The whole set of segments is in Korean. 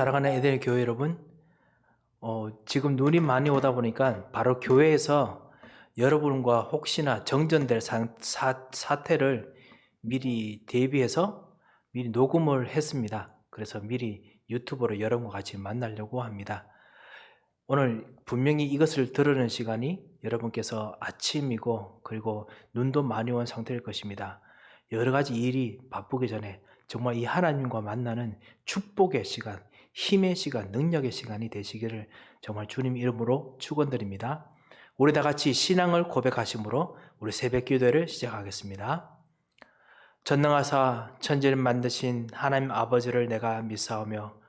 사랑하는 에덴 교회 여러분, 어, 지금 눈이 많이 오다 보니까 바로 교회에서 여러분과 혹시나 정전될 사, 사, 사 태를 미리 대비해서 미리 녹음을 했습니다. 그래서 미리 유튜브로 여러분과 같이 만나려고 합니다. 오늘 분명히 이것을 들으는 시간이 여러분께서 아침이고 그리고 눈도 많이 온 상태일 것입니다. 여러 가지 일이 바쁘기 전에 정말 이 하나님과 만나는 축복의 시간, 힘의 시간, 능력의 시간이 되시기를 정말 주님 이름으로 축원드립니다. 우리 다 같이 신앙을 고백하심으로 우리 새벽 기도를 시작하겠습니다. 전능하사 천지를 만드신 하나님 아버지를 내가 믿사오며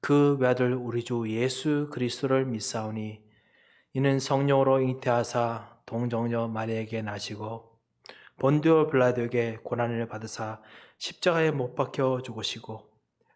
그 외아들 우리 주 예수 그리스도를 믿사오니 이는 성령으로 잉태하사 동정녀 마리에게 나시고 본디오 블라드에게 고난을 받으사 십자가에 못 박혀 죽으시고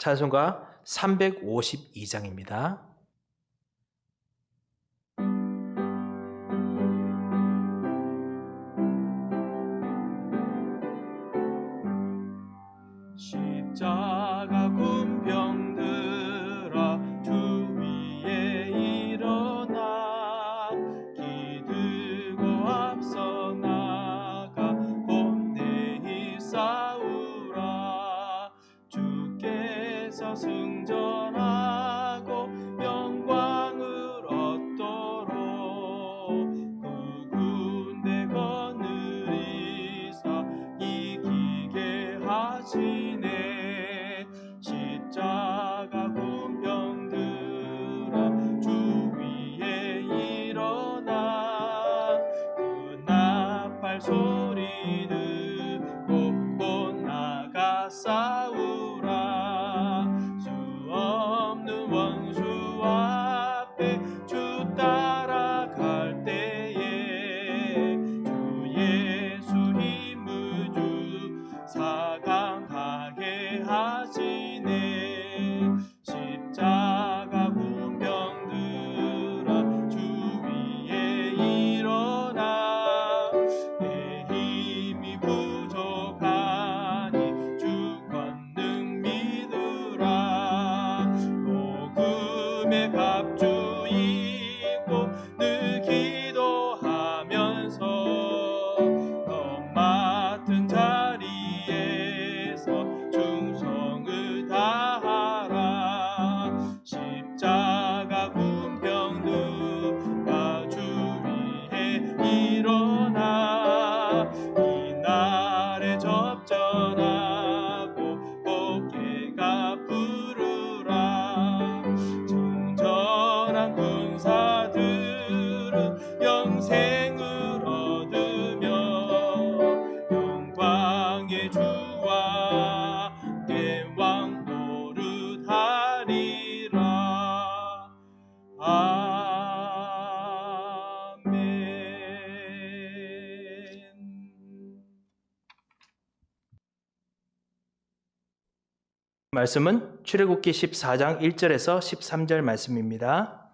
찬송가 352장입니다. 말씀은 출애굽기 14장 1절에서 13절 말씀입니다.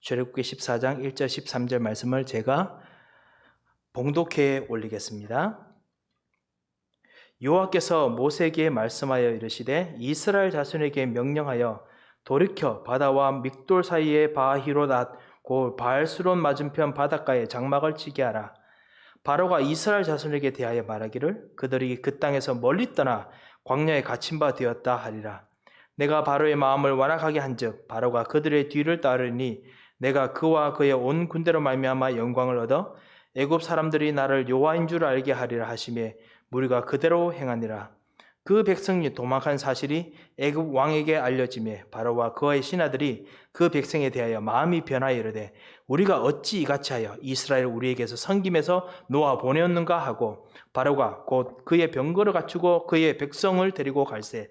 출애굽기 14장 1절 13절 말씀을 제가 봉독해 올리겠습니다. 여호와께서 모세에게 말씀하여 이르시되 이스라엘 자손에게 명령하여 돌이켜 바다와 믹돌 사이의 바히로닷 곧 바알스론 맞은편 바닷가에 장막을 치게 하라. 바로가 이스라엘 자손에게 대하여 말하기를 그들이 그 땅에서 멀리 떠나 광야에 갇힌 바 되었다 하리라. 내가 바로의 마음을 완악하게 한즉 바로가 그들의 뒤를 따르니 내가 그와 그의 온 군대로 말미암아 영광을 얻어 애굽 사람들이 나를 여호와인 줄 알게 하리라 하심에 무리가 그대로 행하니라. 그 백성이 도망한 사실이 애굽 왕에게 알려지매 바로와 그의 신하들이 그 백성에 대하여 마음이 변하여 이르되 우리가 어찌 이같이 하여 이스라엘 우리에게서 섬김에서 놓아 보내었는가 하고 바로가 곧 그의 병거를 갖추고 그의 백성을 데리고 갈새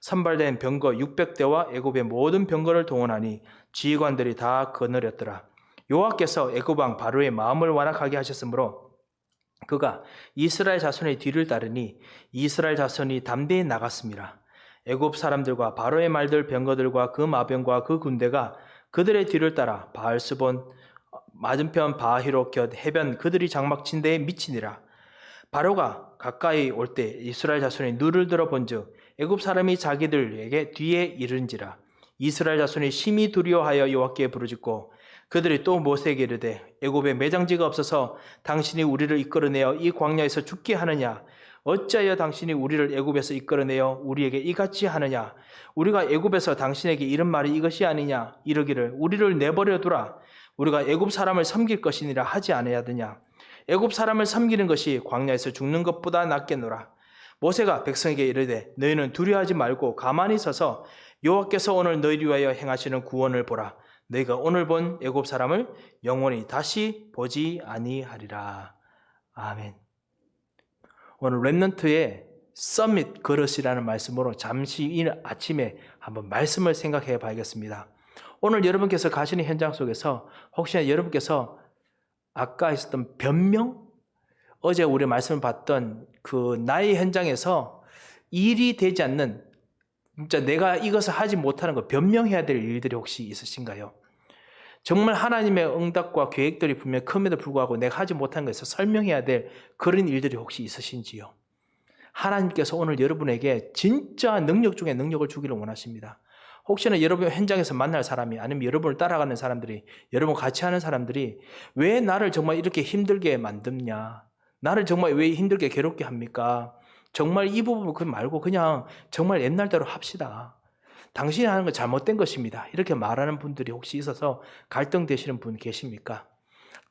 선발된 병거 600대와 애굽의 모든 병거를 동원하니 지휘관들이 다 거느렸더라. 여호와께서 애굽 왕 바로의 마음을 완악하게 하셨으므로 그가 이스라엘 자손의 뒤를 따르니 이스라엘 자손이 담대히 나갔습니다. 애굽 사람들과 바로의 말들 병거들과 그 마병과 그 군대가 그들의 뒤를 따라 바알스본 맞은편 바히로 곁 해변 그들이 장막 침대에 미치니라. 바로가 가까이 올 때 이스라엘 자손이 눈을 들어 본즉 애굽 사람이 자기들에게 뒤에 이른지라. 이스라엘 자손이 심히 두려워하여 여호와께 부르짖고 그들이 또 모세에게 이르되 애굽에 매장지가 없어서 당신이 우리를 이끌어내어 이 광야에서 죽게 하느냐? 어찌하여 당신이 우리를 애굽에서 이끌어내어 우리에게 이같이 하느냐? 우리가 애굽에서 당신에게 이런 말이 이것이 아니냐? 이르기를 우리를 내버려 두라. 우리가 애굽 사람을 섬길 것이니라 하지 아니하느냐? 애굽 사람을 섬기는 것이 광야에서 죽는 것보다 낫겠노라. 모세가 백성에게 이르되 너희는 두려워하지 말고 가만히 서서 여호와께서 오늘 너희를 위하여 행하시는 구원을 보라 너희가 오늘 본 애굽 사람을 영원히 다시 보지 아니하리라. 아멘. 오늘 랩넌트의 서밋 그릇이라는 말씀으로 잠시 이 아침에 한번 말씀을 생각해 봐야겠습니다. 오늘 여러분께서 가시는 현장 속에서 혹시나 여러분께서 아까 있었던 변명, 어제 우리 말씀을 봤던 그 나의 현장에서 일이 되지 않는 진짜 내가 이것을 하지 못하는 거 변명해야 될 일들이 혹시 있으신가요? 정말 하나님의 응답과 계획들이 분명히 큼에도 불구하고 내가 하지 못한 것에서 설명해야 될 그런 일들이 혹시 있으신지요? 하나님께서 오늘 여러분에게 진짜 능력 중에 능력을 주기를 원하십니다. 혹시나 여러분 현장에서 만날 사람이 아니면 여러분을 따라가는 사람들이 여러분 같이 하는 사람들이 왜 나를 정말 이렇게 힘들게 만듭냐? 나를 정말 왜 힘들게 괴롭게 합니까? 정말 이 부분 그 말고 그냥 정말 옛날대로 합시다. 당신이 하는 건 잘못된 것입니다. 이렇게 말하는 분들이 혹시 있어서 갈등되시는 분 계십니까?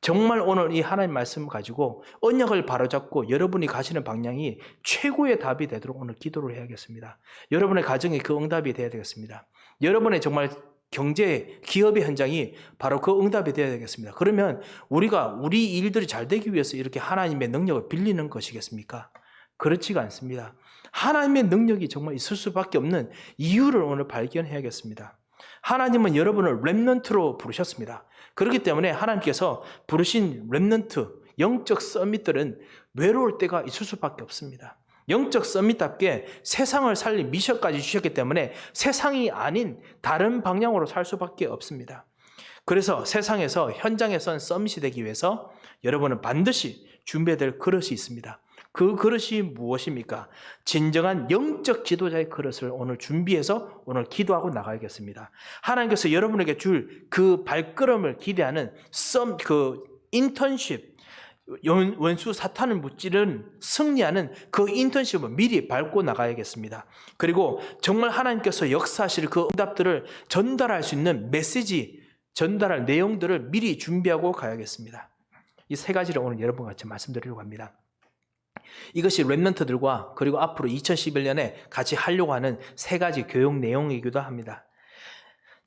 정말 오늘 이 하나님 말씀 가지고 언약을 바로잡고 여러분이 가시는 방향이 최고의 답이 되도록 오늘 기도를 해야겠습니다. 여러분의 가정에 그 응답이 되어야 되겠습니다. 여러분의 정말 경제, 기업의 현장이 바로 그 응답이 되어야 되겠습니다. 그러면 우리가 우리 일들이 잘 되기 위해서 이렇게 하나님의 능력을 빌리는 것이겠습니까? 그렇지가 않습니다. 하나님의 능력이 정말 있을 수밖에 없는 이유를 오늘 발견해야겠습니다. 하나님은 여러분을 렘넌트로 부르셨습니다. 그렇기 때문에 하나님께서 부르신 렘넌트, 영적 서밋들은 외로울 때가 있을 수밖에 없습니다. 영적 서밋답게 세상을 살릴 미션까지 주셨기 때문에 세상이 아닌 다른 방향으로 살 수밖에 없습니다. 그래서 세상에서 현장에 선 서밋이 되기 위해서 여러분은 반드시 준비해야 될 그릇이 있습니다. 그 그릇이 무엇입니까? 진정한 영적 지도자의 그릇을 오늘 준비해서 오늘 기도하고 나가야겠습니다. 하나님께서 여러분에게 줄 그 발걸음을 기대하는 썸, 그 인턴십, 원수 사탄을 무찌른 승리하는 그 인턴십을 미리 밟고 나가야겠습니다. 그리고 정말 하나님께서 역사하실 그 응답들을 전달할 수 있는 메시지, 전달할 내용들을 미리 준비하고 가야겠습니다. 이 세 가지를 오늘 여러분과 같이 말씀드리려고 합니다. 이것이 랩런트들과 그리고 앞으로 2011년에 같이 하려고 하는 세 가지 교육 내용이기도 합니다.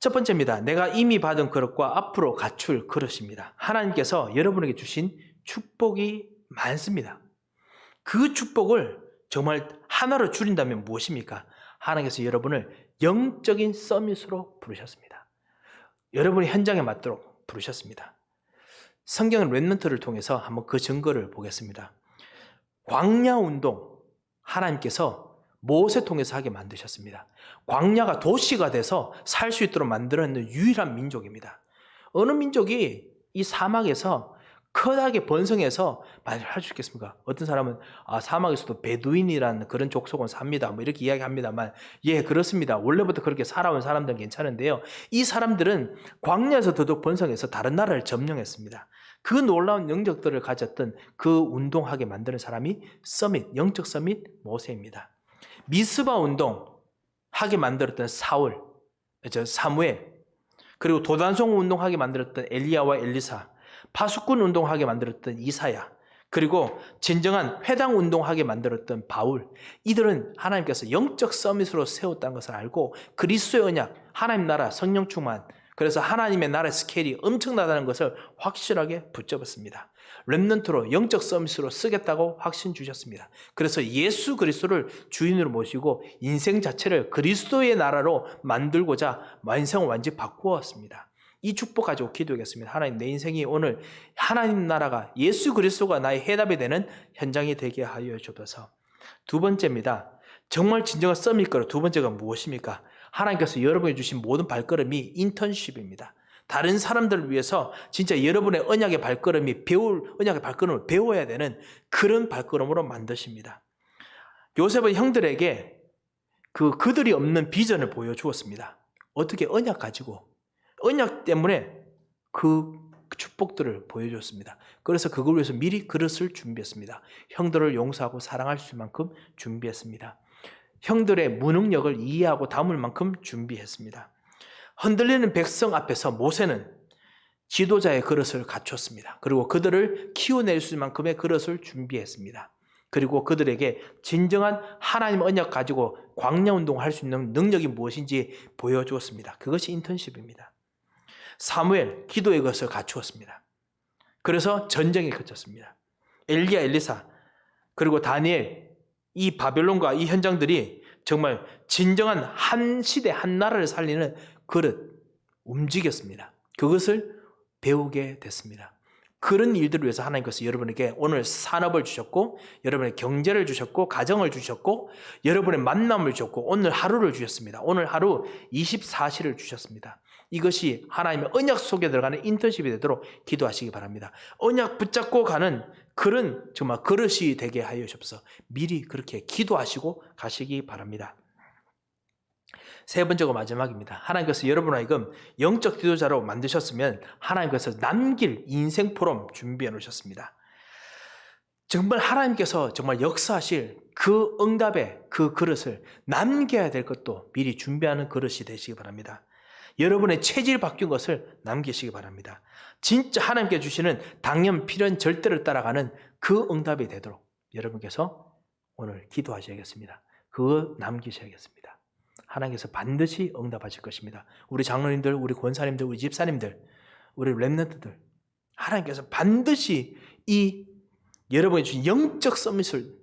첫 번째입니다. 내가 이미 받은 그릇과 앞으로 갖출 그릇입니다. 하나님께서 여러분에게 주신 축복이 많습니다. 그 축복을 정말 하나로 줄인다면 무엇입니까? 하나님께서 여러분을 영적인 서밋으로 부르셨습니다. 여러분이 현장에 맞도록 부르셨습니다. 성경은 랩런트를 통해서 한번 그 증거를 보겠습니다. 광야 운동 하나님께서 모세 통해서 하게 만드셨습니다. 광야가 도시가 돼서 살 수 있도록 만들어낸 유일한 민족입니다. 어느 민족이 이 사막에서 크다게 번성해서 말할 수 있겠습니까? 어떤 사람은 아, 사막에서도 베두인이라는 그런 족속은 삽니다. 뭐 이렇게 이야기합니다만 예 그렇습니다. 원래부터 그렇게 살아온 사람들은 괜찮은데요. 이 사람들은 광야에서 더더욱 번성해서 다른 나라를 점령했습니다. 그 놀라운 능력들을 가졌던 그 운동하게 만드는 사람이 서밋, 영적 서밋 모세입니다. 미스바 운동 하게 만들었던 사울, 저 사무엘, 그리고 도단송 운동하게 만들었던 엘리야와 엘리사, 파수꾼 운동하게 만들었던 이사야, 그리고 진정한 회당 운동하게 만들었던 바울, 이들은 하나님께서 영적 서밋으로 세웠다는 것을 알고 그리스도의 언약, 하나님 나라, 성령 충만, 그래서 하나님의 나라의 스케일이 엄청나다는 것을 확실하게 붙잡았습니다. 렘넌트로 영적 서밋으로 쓰겠다고 확신 주셨습니다. 그래서 예수 그리스도를 주인으로 모시고 인생 자체를 그리스도의 나라로 만들고자 인생을 완전히 바꾸었습니다. 이 축복 가지고 기도하겠습니다. 하나님 내 인생이 오늘 하나님 나라가 예수 그리스도가 나의 해답이 되는 현장이 되게 하여 주옵소서. 두 번째입니다. 정말 진정한 썸일 거로 두 번째가 무엇입니까? 하나님께서 여러분이 주신 모든 발걸음이 인턴십입니다. 다른 사람들을 위해서 진짜 여러분의 언약의 발걸음이 배울 언약의 발걸음을 배워야 되는 그런 발걸음으로 만드십니다. 요셉은 형들에게 그 그들이 없는 비전을 보여주었습니다. 어떻게 언약 가지고 언약 때문에 그 축복들을 보여줬습니다. 그래서 그걸 위해서 미리 그릇을 준비했습니다. 형들을 용서하고 사랑할 수 만큼 준비했습니다. 형들의 무능력을 이해하고 담을 만큼 준비했습니다. 흔들리는 백성 앞에서 모세는 지도자의 그릇을 갖췄습니다. 그리고 그들을 키워낼 수 만큼의 그릇을 준비했습니다. 그리고 그들에게 진정한 하나님 언약 가지고 광야 운동을 할 수 있는 능력이 무엇인지 보여주었습니다. 그것이 인턴십입니다. 사무엘 기도의 것을 갖추었습니다. 그래서 전쟁에 그쳤습니다. 엘리야 엘리사 그리고 다니엘 이 바벨론과 이 현장들이 정말 진정한 한 시대 한 나라를 살리는 그릇 움직였습니다. 그것을 배우게 됐습니다. 그런 일들을 위해서 하나님께서 여러분에게 오늘 산업을 주셨고, 여러분의 경제를 주셨고, 가정을 주셨고, 여러분의 만남을 주셨고, 오늘 하루를 주셨습니다. 오늘 하루 24시를 주셨습니다. 이것이 하나님의 언약 속에 들어가는 인턴십이 되도록 기도하시기 바랍니다. 언약 붙잡고 가는 그런 정말 그릇이 되게 하여 주옵소서. 미리 그렇게 기도하시고 가시기 바랍니다. 세 번째가 마지막입니다. 하나님께서 여러분 하여금 영적 지도자로 만드셨으면 하나님께서 남길 인생 포럼 준비해 놓으셨습니다. 정말 하나님께서 정말 역사하실 그 응답의 그 그릇을 남겨야 될 것도 미리 준비하는 그릇이 되시기 바랍니다. 여러분의 체질 바뀐 것을 남기시기 바랍니다. 진짜 하나님께 주시는 당연 필연 절대를 따라가는 그 응답이 되도록 여러분께서 오늘 기도하셔야겠습니다. 그거 남기셔야겠습니다. 하나님께서 반드시 응답하실 것입니다. 우리 장로님들, 우리 권사님들, 우리 집사님들, 우리 랩런트들 하나님께서 반드시 이 여러분이 주신 영적 서밋을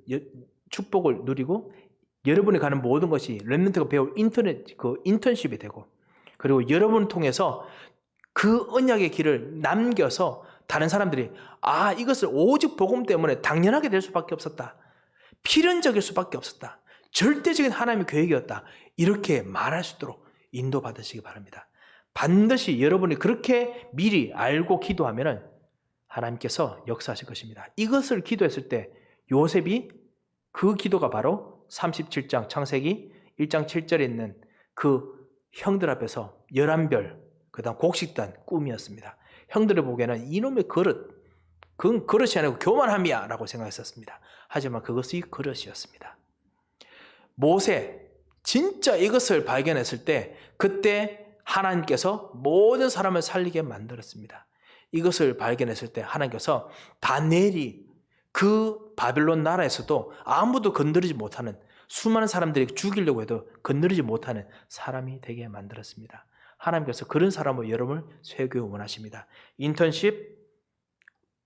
축복을 누리고 여러분이 가는 모든 것이 랩런트가 배울 인터넷 그 인턴십이 되고 그리고 여러분을 통해서 그 언약의 길을 남겨서 다른 사람들이 아 이것을 오직 복음 때문에 당연하게 될 수밖에 없었다. 필연적일 수밖에 없었다. 절대적인 하나님의 계획이었다. 이렇게 말할 수 있도록 인도받으시기 바랍니다. 반드시 여러분이 그렇게 미리 알고 기도하면 하나님께서 역사하실 것입니다. 이것을 기도했을 때 요셉이 그 기도가 바로 37장 창세기 1장 7절에 있는 그 형들 앞에서 11별 그 다음 곡식단 꿈이었습니다. 형들을 보기에는 이놈의 그릇 그건 그릇이 아니고 교만함이야 라고 생각했었습니다. 하지만 그것이 그릇이었습니다. 모세 진짜 이것을 발견했을 때 그때 하나님께서 모든 사람을 살리게 만들었습니다. 이것을 발견했을 때 하나님께서 다니엘이 그 바빌론 나라에서도 아무도 건드리지 못하는 수많은 사람들이 죽이려고 해도 건드리지 못하는 사람이 되게 만들었습니다. 하나님께서 그런 사람을 여러분을 세우기 원하십니다. 인턴십,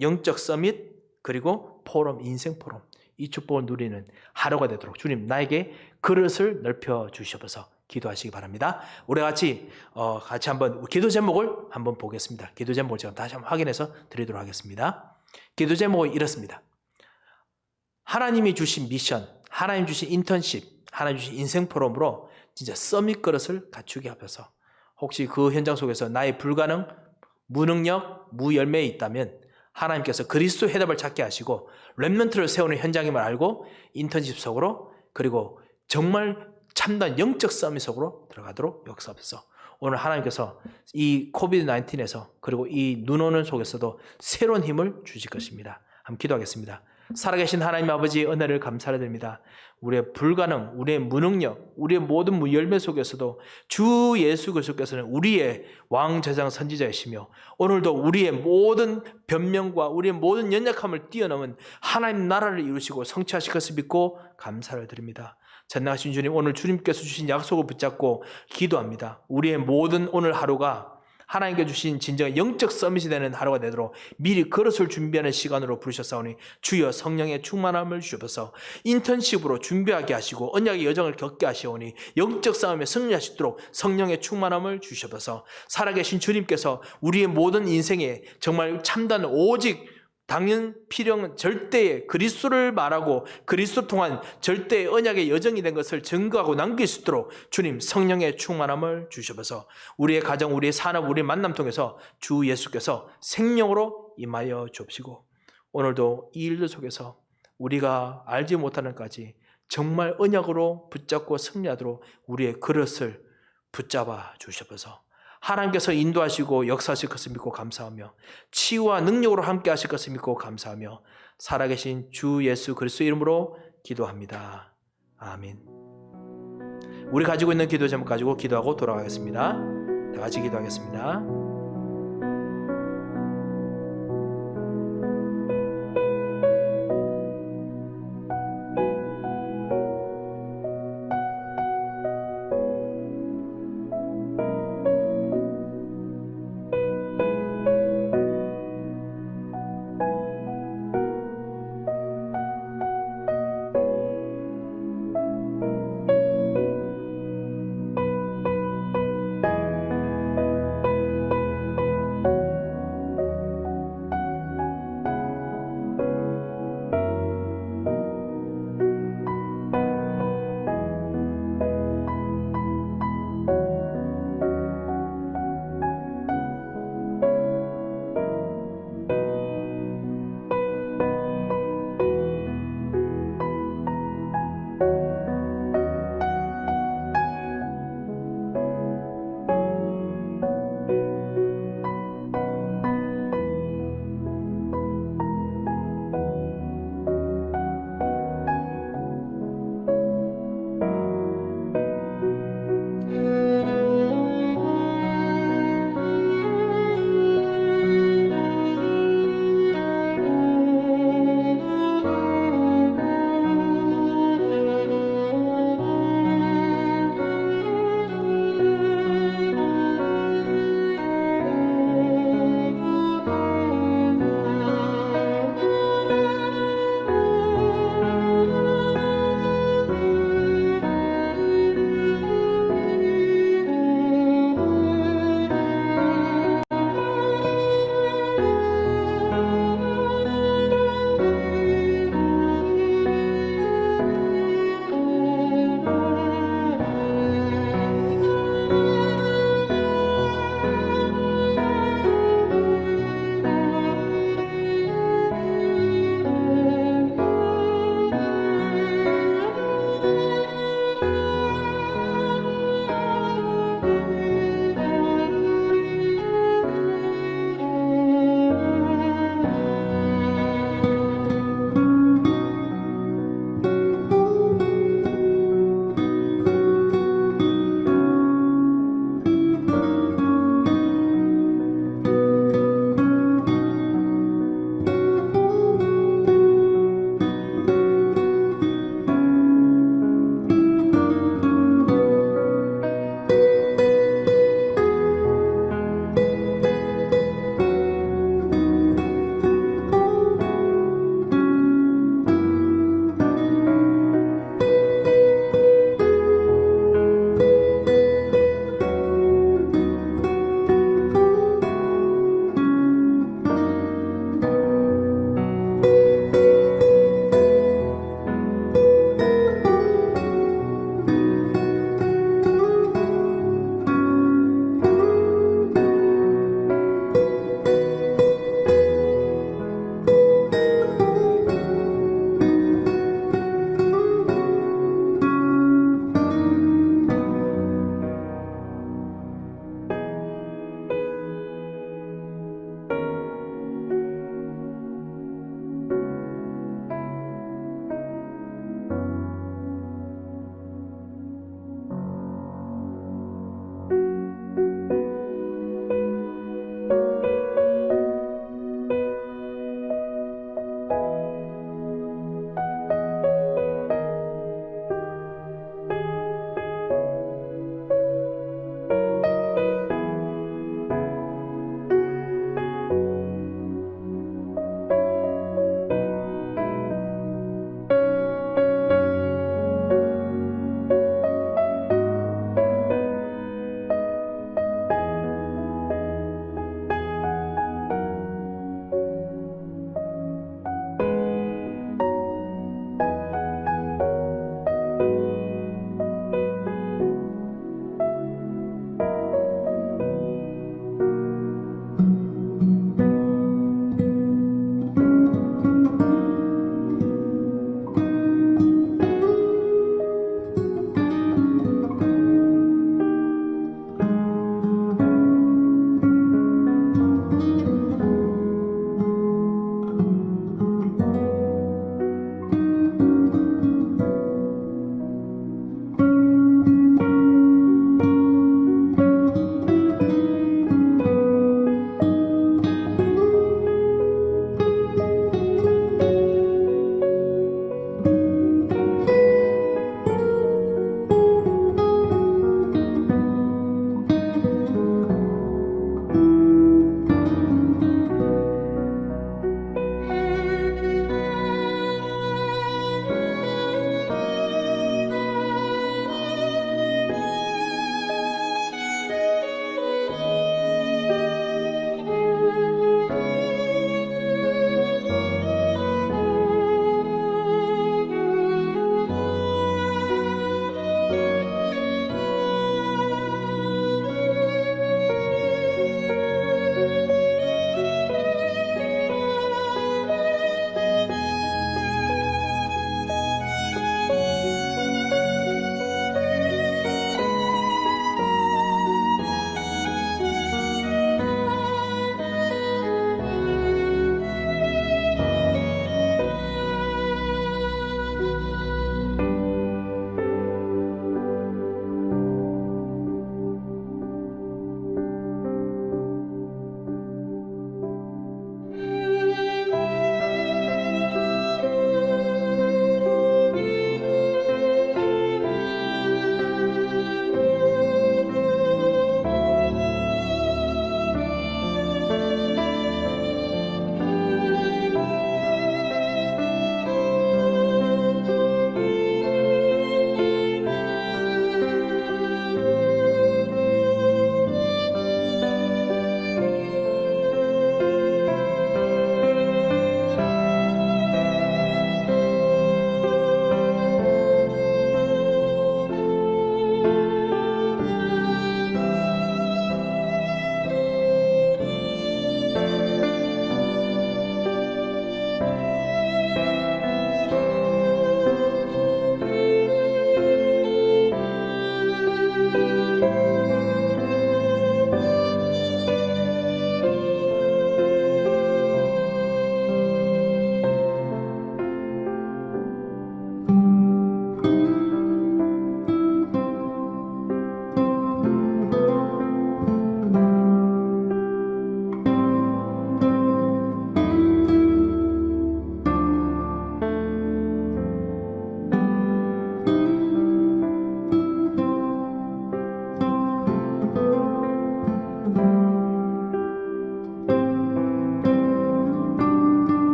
영적 서밋, 그리고 포럼, 인생 포럼. 이 축복을 누리는 하루가 되도록 주님 나에게 그릇을 넓혀 주시옵소서 기도하시기 바랍니다. 우리 같이 어, 같이 한번 기도 제목을 한번 보겠습니다. 기도 제목을 제가 다시 한번 확인해서 드리도록 하겠습니다. 기도 제목은 이렇습니다. 하나님이 주신 미션, 하나님 주신 인턴십, 하나님 주신 인생 포럼으로 진짜 서밋 그릇을 갖추게 하셔서 혹시 그 현장 속에서 나의 불가능, 무능력, 무열매에 있다면 하나님께서 그리스도 해답을 찾게 하시고 렘넌트를 세우는 현장임을 알고 인턴십 속으로 그리고 정말 참단 영적 싸움 속으로 들어가도록 역사하소서. 오늘 하나님께서 이 코비드 19에서 그리고 이 눈 오는 속에서도 새로운 힘을 주실 것입니다. 함께 기도하겠습니다. 살아계신 하나님 아버지 은혜를 감사드립니다. 우리의 불가능, 우리의 무능력, 우리의 모든 무열매 속에서도 주 예수 그리스도께서는 우리의 왕 제장 선지자이시며 오늘도 우리의 모든 변명과 우리의 모든 연약함을 뛰어넘은 하나님 나라를 이루시고 성취하실 것을 믿고 감사를 드립니다. 전능하신 주님 오늘 주님께서 주신 약속을 붙잡고 기도합니다. 우리의 모든 오늘 하루가 하나님께 주신 진정 영적 서밋이 되는 하루가 되도록 미리 그릇을 준비하는 시간으로 부르셨사오니 주여 성령의 충만함을 주셔서. 인턴십으로 준비하게 하시고 언약의 여정을 겪게 하시오니 영적 싸움에 승리하시도록 성령의 충만함을 주셔서. 살아계신 주님께서 우리의 모든 인생에 정말 참단 오직 당연 필요한 절대의 그리스도를 말하고 그리스도 통한 절대의 언약의 여정이 된 것을 증거하고 남길 수 있도록 주님 성령의 충만함을 주셔서. 우리의 가정, 우리의 산업, 우리의 만남 통해서 주 예수께서 생명으로 임하여 주옵시고 오늘도 이 일들 속에서 우리가 알지 못하는 까지 정말 언약으로 붙잡고 승리하도록 우리의 그릇을 붙잡아 주셔서 하나님께서 인도하시고 역사하실 것을 믿고 감사하며 치유와 능력으로 함께 하실 것을 믿고 감사하며 살아계신 주 예수 그리스도 이름으로 기도합니다. 아멘. 우리 가지고 있는 기도 제목 가지고 기도하고 돌아가겠습니다. 다 같이 기도하겠습니다.